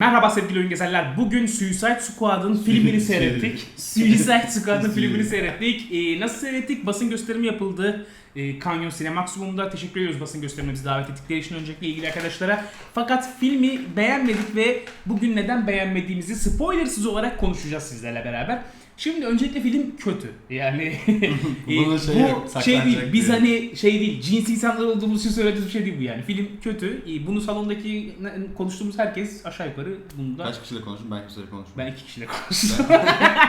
Merhaba sevgili oyun gezerler. Bugün Suicide Squad'ın filmini seyrettik. Suicide Squad'ın filmini seyrettik. Ee, nasıl seyrettik? Basın gösterimi yapıldı. Ee, Canyon Cinemaximum'da teşekkür ediyoruz basın gösterimimizi davet ettikleri için öncelikle ilgili arkadaşlara. Fakat filmi beğenmedik ve bugün neden beğenmediğimizi spoilersız olarak konuşacağız sizlerle beraber. Şimdi öncelikle film kötü. Yani e, şey bu şey değil. Biz hani şey değil. Cins insanlar olduğumuz için söylediğimiz bir şey değil bu yani. Film kötü. E, bunu salondaki konuştuğumuz herkes aşağı yukarı bunda Kaç kişiyle konuştum? Ben kimseyle konuşmadım. ben iki kişiyle konuştum.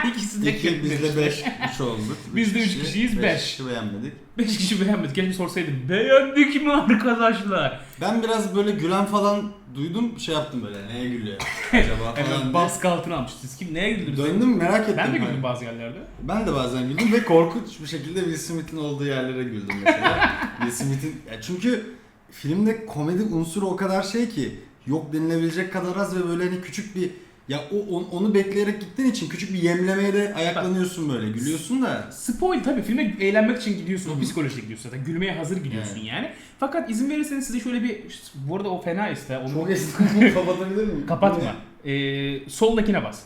İkisi de İki, biz de. 5, 3 olduk. Biz de üç kişi, kişiyiz, beş beş. kişi beğenmedik. Beş kişi beğenmedi. Keşke sorsaydım. Beğendik mi arkadaşlar? Ben biraz böyle gülen falan duydum, şey yaptım böyle, neye gülüyor acaba falan diye. baskı altına almış. Siz kim neye güldünüz? Döndüm merak ettim. Ben de güldüm bazı yerlerde. Ben de bazen güldüm ve korkunç bir şekilde Will Smith'in olduğu yerlere güldüm mesela. Will Smith'in, ya çünkü filmde komedi unsuru o kadar şey ki yok denilebilecek kadar az ve böyle hani küçük bir ya o on- onu bekleyerek gittiğin için küçük bir yemlemeye de ayaklanıyorsun böyle gülüyorsun da Spoil tabii filme eğlenmek için gidiyorsun. O psikolojide gidiyorsun zaten. Gülmeye hazır gidiyorsun Evet. yani. Fakat izin verirseniz size şöyle bir... Bu arada o fena iste. Onu... çok esnafını kapatabilir miyim? Kapatma. Ee, soldakine bas.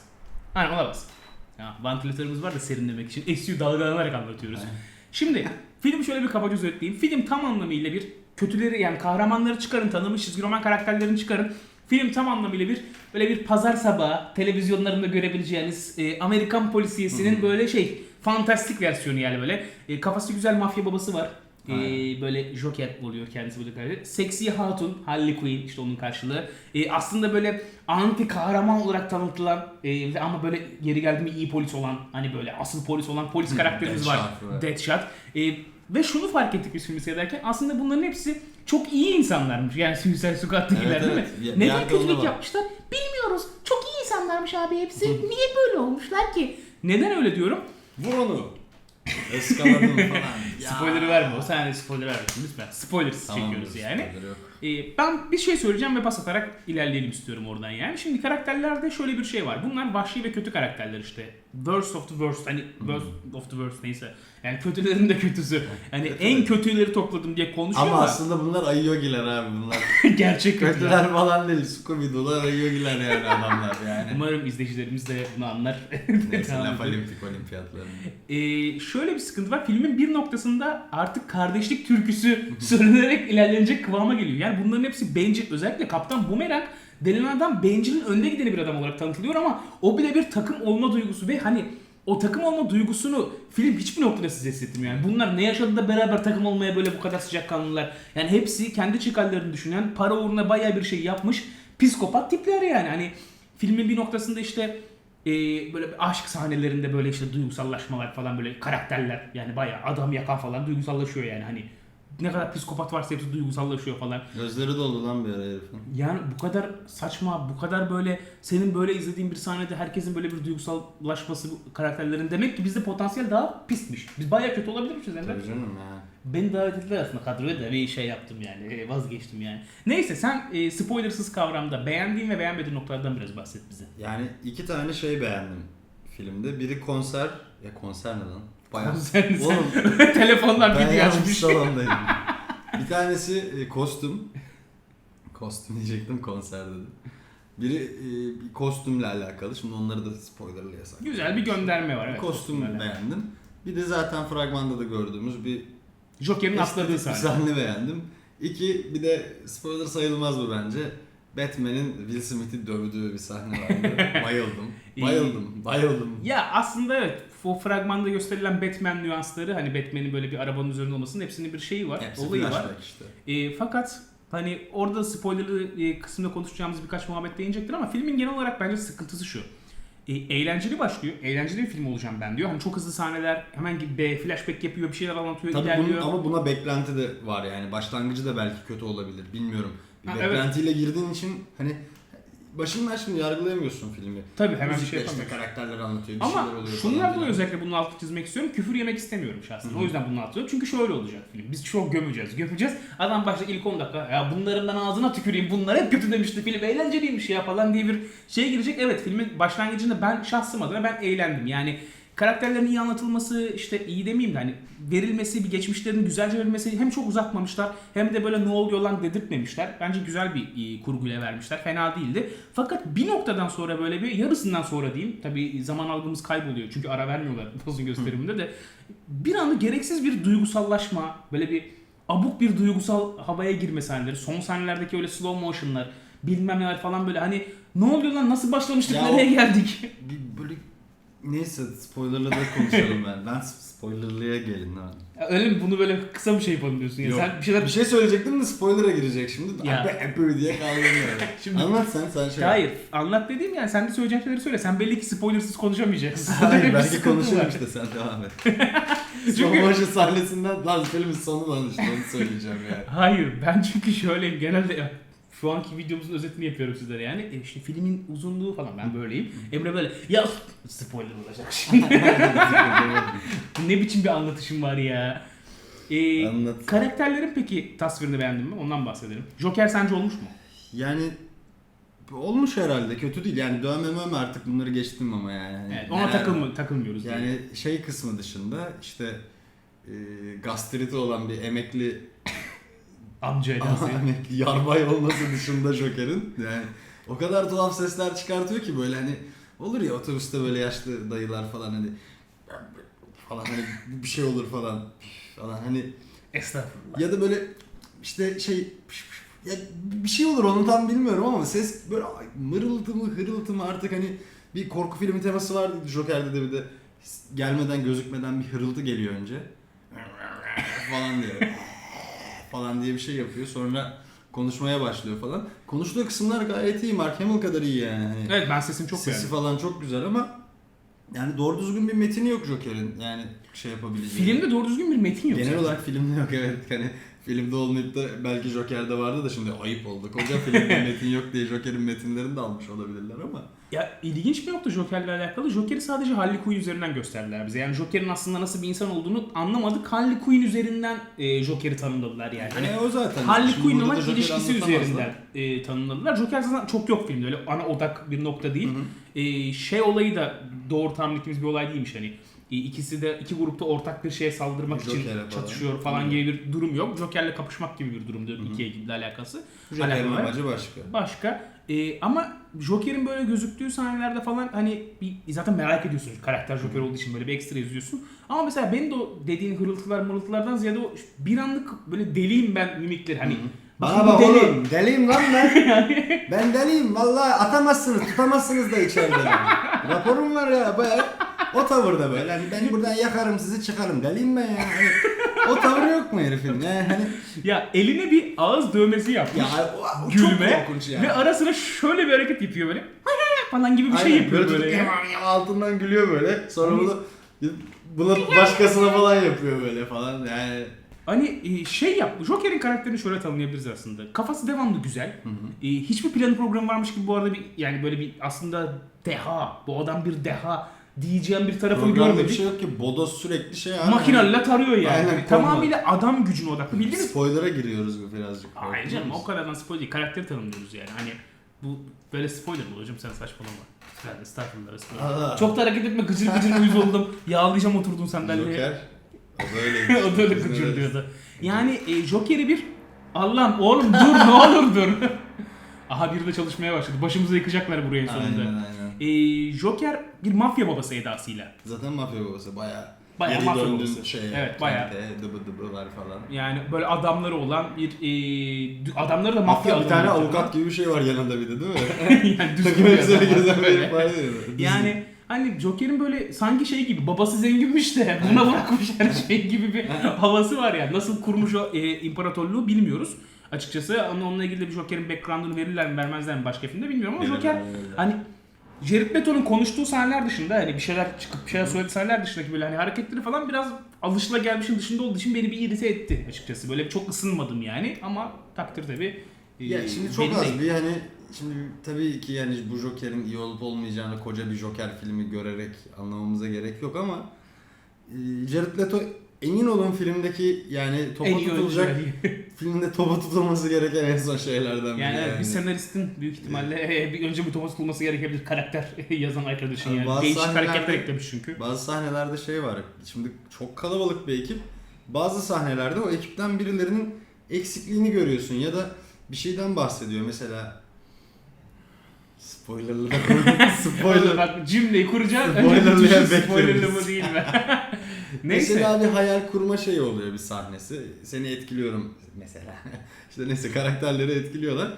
Aynen ona bas. Ya, vantilatörümüz var da serinlemek için. Esiyor dalgalanarak anlatıyoruz. Aynen. Şimdi film şöyle bir kabaca özetleyeyim. Film tam anlamıyla bir kötüleri yani kahramanları çıkarın tanımış çizgi roman karakterlerini çıkarın. Film tam anlamıyla bir böyle bir pazar sabahı televizyonlarında görebileceğiniz e, Amerikan polisiyesinin böyle şey fantastik versiyonu yani böyle. E, kafası güzel mafya babası var. E, Aynen. böyle Joker oluyor kendisi böyle karakter. Seksi Hatun, Harley Quinn işte onun karşılığı. E, aslında böyle anti kahraman olarak tanıtılan e, ama böyle geri geldi mi iyi polis olan hani böyle asıl polis olan polis karakterimiz var. Deadshot, evet. Deadshot. E, ve şunu fark ettik biz filmi seyrederken aslında bunların hepsi çok iyi insanlarmış. Yani Suicide Squad'dakiler Evet, değil evet. mi? Bir Neden kötülük var. yapmışlar? Bilmiyoruz. Çok iyi insanlarmış abi hepsi. Niye böyle olmuşlar ki? Neden öyle diyorum? Vur onu. Iskaladım falan. Ya. Spoiler'ı verme. O saniye spoiler vermesin lütfen. Spoilersız Tamam, çekiyoruz yani. spoiler yok. Ee, ben bir şey söyleyeceğim ve pas atarak ilerleyelim istiyorum oradan yani. Şimdi karakterlerde şöyle bir şey var. Bunlar vahşi ve kötü karakterler işte. Worst of the worst. Hani worst of the worst neyse. Yani kötülerin de kötüsü. Hani Evet, en evet. kötüleri topladım diye konuşuyor Ama ama, aslında bunlar Ayogiler abi bunlar. gerçek kötüler. Kötüler falan değil. Scooby-Doo'lar Ayogiler yani adamlar yani. Umarım izleyicilerimiz de bunu anlar. Neyse laf olimpik olimpiyatlarını. Ee, şöyle bir sıkıntı var. Filmin bir noktasında artık kardeşlik türküsü söylenerek ilerlenecek kıvama geliyor. Yani bunların hepsi bencil. Özellikle Kaptan Boomerang denilen adam bencilin önde gideni bir adam olarak tanıtılıyor ama o bile bir takım olma duygusu ve hani o takım olma duygusunu film hiçbir noktada size hissettirmiyor. Yani bunlar ne yaşadı da beraber takım olmaya böyle bu kadar sıcakkanlılar. Yani hepsi kendi çıkarlarını düşünen, para uğruna bayağı bir şey yapmış psikopat tipler yani. Hani filmin bir noktasında işte e, böyle aşk sahnelerinde böyle işte duygusallaşmalar falan böyle karakterler yani bayağı adam yakan falan duygusallaşıyor yani hani ne kadar psikopat varsa hepsi duygusallaşıyor falan. Gözleri doldu lan bir ara herifin. Yani bu kadar saçma, bu kadar böyle senin böyle izlediğin bir sahnede herkesin böyle bir duygusallaşması karakterlerin demek ki bizde potansiyel daha pismiş. Biz bayağı kötü olabilirmişiz Emre. Tabii canım ya. Beni davet ettiler aslında kadroya da bir şey yaptım yani e, vazgeçtim yani. Neyse sen e, spoilersız kavramda beğendiğin ve beğenmediğin noktalardan biraz bahset bize. Yani iki tane şey beğendim filmde. Biri konser. Ya konser ne lan? Bayağı. Sen Oğlum telefondan ben yanlış açmış. salondayım. bir tanesi e, kostüm. Kostüm diyecektim konser dedim. Biri e, bir kostümle alakalı. Şimdi onları da spoilerlı yasak. Güzel bir gönderme var evet. Kostüm beğendim. Bir de zaten fragmanda da gördüğümüz bir Joker'in atladığı sahne. sahne beğendim. İki bir de spoiler sayılmaz bu bence. Batman'in Will Smith'i dövdüğü bir sahne vardı. bayıldım. Bayıldım. Bayıldım. Ya aslında evet o fragmanda gösterilen Batman nüansları hani Batman'in böyle bir arabanın üzerinde olmasının hepsinin bir şeyi var. Hepsi olayı var. işte. E, fakat hani orada spoilerlı e, kısmında konuşacağımız birkaç muhabbet değinecektir ama filmin genel olarak bence sıkıntısı şu. E, eğlenceli başlıyor. Eğlenceli bir film olacağım ben diyor. Hani çok hızlı sahneler hemen gibi flashback yapıyor, bir şeyler anlatıyor, Tabii ilerliyor. bunun, ama buna beklenti de var yani. Başlangıcı da belki kötü olabilir. Bilmiyorum. Bir Ha, evet. beklentiyle girdiğin için hani başından şimdi yargılayamıyorsun filmi. Tabii hemen bir Müzikle şey işte yapamıyorsun. karakterler anlatıyor. Bir Ama şeyler oluyor şundan falan dolayı filan. özellikle bunun altını çizmek istiyorum. Küfür yemek istemiyorum şahsen. O yüzden bunu atıyorum. Çünkü şöyle olacak film. Biz çok gömeceğiz. Gömeceğiz. Adam başta ilk 10 dakika ya bunların ben ağzına tüküreyim. Bunlar hep kötü demişti. Film eğlenceliymiş ya falan diye bir şey girecek. Evet filmin başlangıcında ben şahsım adına ben eğlendim. Yani karakterlerin iyi anlatılması işte iyi demeyeyim de hani verilmesi bir geçmişlerin güzelce verilmesi hem çok uzatmamışlar hem de böyle ne oluyor lan dedirtmemişler. Bence güzel bir e, kurguyla vermişler. Fena değildi. Fakat bir noktadan sonra böyle bir yarısından sonra diyeyim. Tabi zaman algımız kayboluyor. Çünkü ara vermiyorlar basın gösteriminde de. Bir anda gereksiz bir duygusallaşma, böyle bir abuk bir duygusal havaya girme sahneleri. Son sahnelerdeki öyle slow motion'lar, bilmem neler falan böyle hani ne oluyor lan nasıl başlamıştık Ya nereye geldik? Bir böyle neyse spoilerla da konuşalım ben. Ben spoilerlıya gelin ha. Ya Öyle mi? Bunu böyle kısa bir şey yapalım diyorsun ya. Yok. Sen bir şeyler... Bir şey söyleyecektim de spoiler'a girecek şimdi. Ya. Ya. Epe diye kaldım. Şimdi- Anlat sen sen şey. Hayır. Anlat dediğim yani sen de söyleyeceğin şeyleri söyle. Sen belli ki spoilersız konuşamayacaksın. Öyle Hayır bir belki sıkıntı konuşurum var. işte sen devam et. Çünkü- Çünkü... Sahnesinden lan filmin sonu lan işte onu söyleyeceğim yani. Hayır ben çünkü şöyleyim genelde şu anki videomuzun özetini yapıyorum sizlere yani. E işte filmin uzunluğu falan ben böyleyim. Emre böyle ya spoiler olacak şimdi. ne biçim bir anlatışım var ya. Ee, Anlat. karakterlerin peki tasvirini beğendin mi? Ondan bahsedelim. Joker sence olmuş mu? Yani olmuş herhalde kötü değil yani dövme mövme artık bunları geçtim ama yani. Evet, ona var? takılmıyoruz. Yani Yani şey kısmı dışında işte e, gastriti olan bir emekli amca ama edası. emekli yarbay olması dışında Joker'in yani o kadar tuhaf sesler çıkartıyor ki böyle hani olur ya otobüste böyle yaşlı dayılar falan hani falan hani bir şey olur falan falan hani Estağfurullah. ya da böyle işte şey ya bir şey olur onu tam bilmiyorum ama ses böyle mırıltı mı hırıltı mı artık hani bir korku filmi teması vardı Joker'de de bir de gelmeden gözükmeden bir hırıltı geliyor önce falan diyor falan diye bir şey yapıyor sonra konuşmaya başlıyor falan. Konuştuğu kısımlar gayet iyi. Mark Hamill kadar iyi yani. Hani Evet ben sesini çok Sesi beğendim. falan çok güzel ama yani doğru düzgün bir metini yok Joker'in. Yani şey yapabileceği. Filmde doğru düzgün bir metin yok. Genel zaten. olarak filmde yok evet. Hani filmde olmayıp da belki Joker'de vardı da şimdi ayıp oldu. Koca filmde metin yok diye Joker'in metinlerini de almış olabilirler ama. Ya ilginç bir nokta Joker'le alakalı. Joker'i sadece Harley Quinn üzerinden gösterdiler bize. Yani Joker'in aslında nasıl bir insan olduğunu anlamadık. Harley Quinn üzerinden e, Joker'i tanımladılar yani. Hani Hani o zaten. Harley Quinn olan ilişkisi üzerinden e, tanımladılar. Joker zaten çok yok filmde. Öyle ana odak bir nokta değil. E, şey olayı da doğru tahmin ettiğimiz bir olay değilmiş hani. İkisi de iki grupta ortak bir şeye saldırmak için Joker'e falan. çatışıyor falan gibi bir durum yok. Joker'le kapışmak gibi bir durumdu iki ekiple alakası. Joker'in Alakalı. amacı başka. Başka. Ee, ama Joker'in böyle gözüktüğü sahnelerde falan hani bir, zaten merak ediyorsun karakter Joker olduğu için böyle bir ekstra izliyorsun. Ama mesela benim de o dediğin hırıltılar mırıltılardan ziyade o bir anlık böyle deliyim ben mimikleri hani. Bana bak deli. oğlum deliyim lan ben. ben deliyim vallahi atamazsınız tutamazsınız da içeride. Raporum var ya baya o tavırda böyle hani ben buradan yakarım sizi çıkarım deliyim ben ya. Hani, o tavır yok mu herifin ya hani Ya eline bir ağız dövmesi yapmış. ya o, o çok gülme korkunç ya. ve ara sıra şöyle bir hareket yapıyor böyle. falan gibi bir şey Aynen, yapıyor böyle, tutup ya. altından gülüyor böyle sonra bunu bunu başkasına falan yapıyor böyle falan yani. Hani e, şey yap, Joker'in karakterini şöyle tanımlayabiliriz aslında. Kafası devamlı güzel. E, hiçbir planı programı varmış gibi bu arada bir yani böyle bir aslında deha, bu adam bir deha diyeceğim bir tarafını Programda bir görmedik. şey yok ki Bodos sürekli şey abi. Makineyle tarıyor yani. Aynen, korkma. tamamıyla adam gücüne odaklı. Bildiniz mi? Spoiler'a giriyoruz bu birazcık. Hayır canım o kadardan spoiler değil. Karakteri tanımlıyoruz yani. Hani bu böyle spoiler mı hocam sen saçmalama. Yani estağfurullah. estağfurullah. Aa. Çok da hareket etme gıcır gıcır uyuz oldum. Yağlayacağım oturdun sandalyeye. Joker. O da öyle. o da öyle gıcır diyordu. Yani e, Joker'i bir Allah'ım oğlum dur ne olur dur. Aha biri de çalışmaya başladı. Başımıza yıkacaklar buraya sonunda. Aynen aynen. E, Joker bir mafya babası edasıyla. Zaten mafya babası baya Bayağı geri mafya döndün babası. şeye, Evet, bayağı. kente, dıbı dıbılar falan. Yani böyle adamları olan bir e, adamları da mafya Hatta bir tane avukat gibi bir şey var yanında bir de değil mi? yani düzgün bir adam. gezen bir Böyle. var. Yani hani Joker'in böyle sanki şey gibi babası zenginmiş de buna bakmış her şey gibi bir havası var ya. Nasıl kurmuş o e, imparatorluğu bilmiyoruz. Açıkçası ama onunla ilgili de bir Joker'in background'unu verirler mi vermezler mi başka filmde bilmiyorum ama Joker hani Jared Leto'nun konuştuğu sahneler dışında hani bir şeyler çıkıp bir şeyler söylediği sahneler dışındaki böyle hani hareketleri falan biraz alışılagelmişin dışında olduğu için beni bir irite etti açıkçası. Böyle çok ısınmadım yani ama takdir tabi. Ya şimdi çok az bir hani şimdi tabii ki yani bu Joker'in iyi olup olmayacağını koca bir Joker filmi görerek anlamamıza gerek yok ama e, Jared Leto emin olun filmdeki yani topa en iyi tutulacak filmde topa tutulması gereken en son şeylerden biri. Yani, Yani, evet, bir senaristin büyük ihtimalle e, bir önce bir Thomas bulması gerekebilir karakter yazan arkadaşın yani. bazı Değişik sahnelerde- hareketler eklemiş çünkü. Bazı sahnelerde şey var. Şimdi çok kalabalık bir ekip. Bazı sahnelerde o ekipten birilerinin eksikliğini görüyorsun ya da bir şeyden bahsediyor mesela. Spoilerlı da Spoiler. Spoiler. Bak cümleyi kuracağım. Önce bekliyoruz. spoilerlı mı değil mi? Neyse. Mesela bir hayal kurma şeyi oluyor bir sahnesi. Seni etkiliyorum mesela. işte neyse karakterleri etkiliyorlar.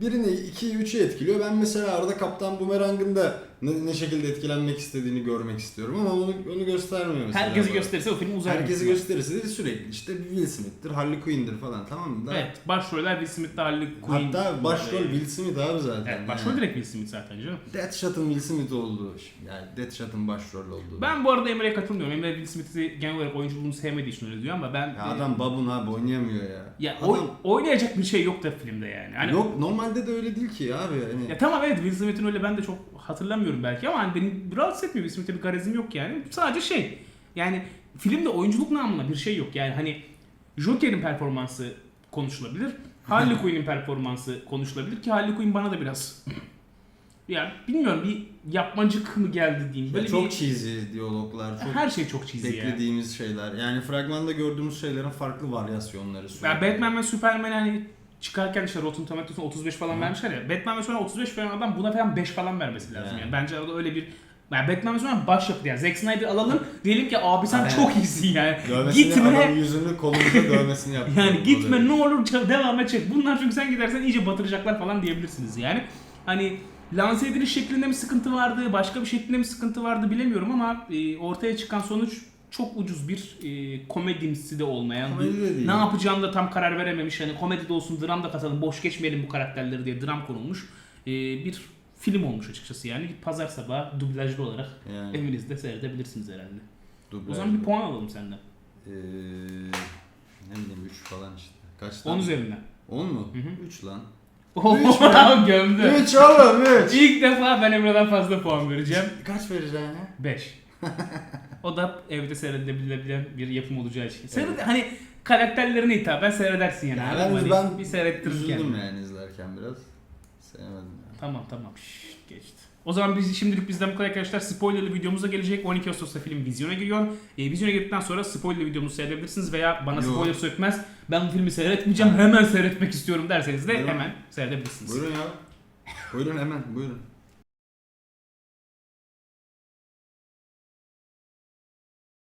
Birini, iki, üçü etkiliyor. Ben mesela arada Kaptan Boomerang'ın da ne, ne şekilde etkilenmek istediğini görmek istiyorum ama onu, onu göstermiyor mesela. Herkesi bana. gösterirse o film uzar. Herkesi gösterirse de sürekli işte Will Smith'tir, Harley Quinn'dir falan tamam mı? ihtimalle. Evet. Başroller Will Smith'le Harley Quinn. Hatta başrol. Will Smith abi zaten. Evet, başrol yani. direkt Will Smith zaten canım. Deathshot'ın Will Smith olduğu, yani Deathshot'ın başrol olduğu. Ben bu arada Emre'ye katılmıyorum. Emre Will Smith'i genel olarak oyunculuğunu sevmediği için öyle diyor ama ben... ya adam babun abi oynayamıyor ya. Ya adam, oy- oynayacak bir şey yok da filmde yani. Hani, Yok normalde de öyle değil ki abi. Hani, Ya tamam evet Will Smith'in öyle ben de çok hatırlamıyorum belki ama hani benim rahatsız etmiyor. Will Smith'te bir karizm yok yani. Sadece şey yani filmde oyunculuk namına bir şey yok. Yani hani Joker'in performansı konuşulabilir. Harley Quinn'in performansı konuşulabilir ki Harley Quinn bana da biraz ya bilmiyorum bir yapmacık mı geldi diyeyim. Böyle çok bir, cheesy diyaloglar, çok her şey çok cheesy ya. beklediğimiz şeyler. Yani fragmanda gördüğümüz şeylerin farklı varyasyonları sürekli. Ya Batman ve Superman hani çıkarken işte Rotten Tomatoes'un 35 falan Hı. vermişler ya. Batman ve Superman 35 veren adam buna falan 5 falan vermesi lazım yani. Yani. Bence arada öyle bir yani Batman ve Superman başyapıt yani. Zack Snyder alalım diyelim ki abi sen Aynen. çok iyisin yani. Dövmesini gitme. yüzünü kolumuza dövmesini yaptı. Yani gitme ne olur ça- devam et çek. Bunlar çünkü sen gidersen iyice batıracaklar falan diyebilirsiniz yani. Hani lanse ediliş şeklinde mi sıkıntı vardı, başka bir şeklinde mi sıkıntı vardı bilemiyorum ama e, ortaya çıkan sonuç çok ucuz bir e, komedimsi de olmayan, Komedi de değil. ne yapacağını da tam karar verememiş. Hani komedi de olsun, dram da katalım, boş geçmeyelim bu karakterleri diye dram konulmuş e, bir film olmuş açıkçası yani. Pazar sabahı dublajlı olarak Yani, evinizde seyredebilirsiniz herhalde. dublaj. O zaman bir puan alalım senden. Ee, ne bileyim 3 falan işte. Kaç 10 üzerinden. 10 mu? Hı hı. 3 lan. Oho gömdü. 3 oğlum 3. İlk defa ben Emre'den fazla puan vereceğim. Kaç vereceksin ya? 5. o da evde seyredilebilen bir yapım olacağı için. Seyred hani karakterlerine hitaben seyredersin yani. Ya anladın mı? ben- Hani ben bir seyrettirir Üzüldüm yani izlerken biraz. Sevmedim yani. Tamam tamam. Şşş, geçti. O zaman biz şimdilik bizden bu kadar arkadaşlar. Spoilerlı videomuza gelecek. 12 Ağustos'ta film vizyona giriyor. E, vizyona girdikten sonra spoilerlı videomuzu seyredebilirsiniz veya bana Yo. spoiler sökmez. Ben bu filmi seyretmeyeceğim. Hemen seyretmek istiyorum derseniz de Buyurun. hemen seyredebilirsiniz. Buyurun ya. Buyurun hemen buyurun.